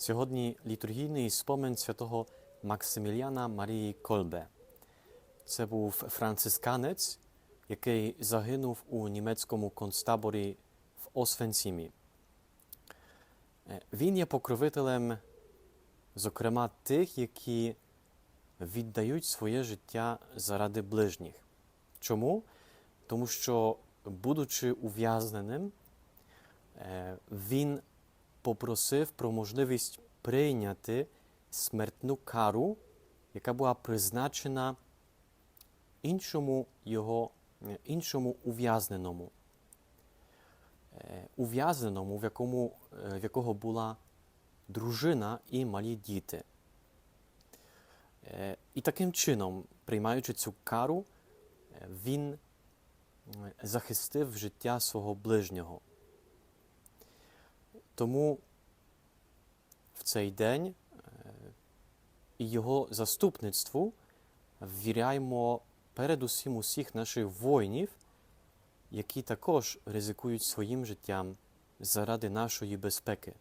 Сьогодні літургійний спомин святого Максиміліана Марії Кольбе. Це був францисканець, який загинув у німецькому концтаборі в Освенцімі. Е, Він є покровителем, зокрема, тих, які віддають своє життя заради ближніх. Чому? Тому що, будучи ув'язненим, е, він попросив про можливість прийняти смертну кару, яка була призначена іншому його е, іншому ув'язненому. Е, Ув'язненому, в, якому, е, в якого була дружина і малі діти. І таким чином, приймаючи цю кару, він захистив життя свого ближнього. Тому в цей день е, і його заступництву ввіряємо передусім усіх наших воїнів, які також ризикують своїм життям заради нашої безпеки.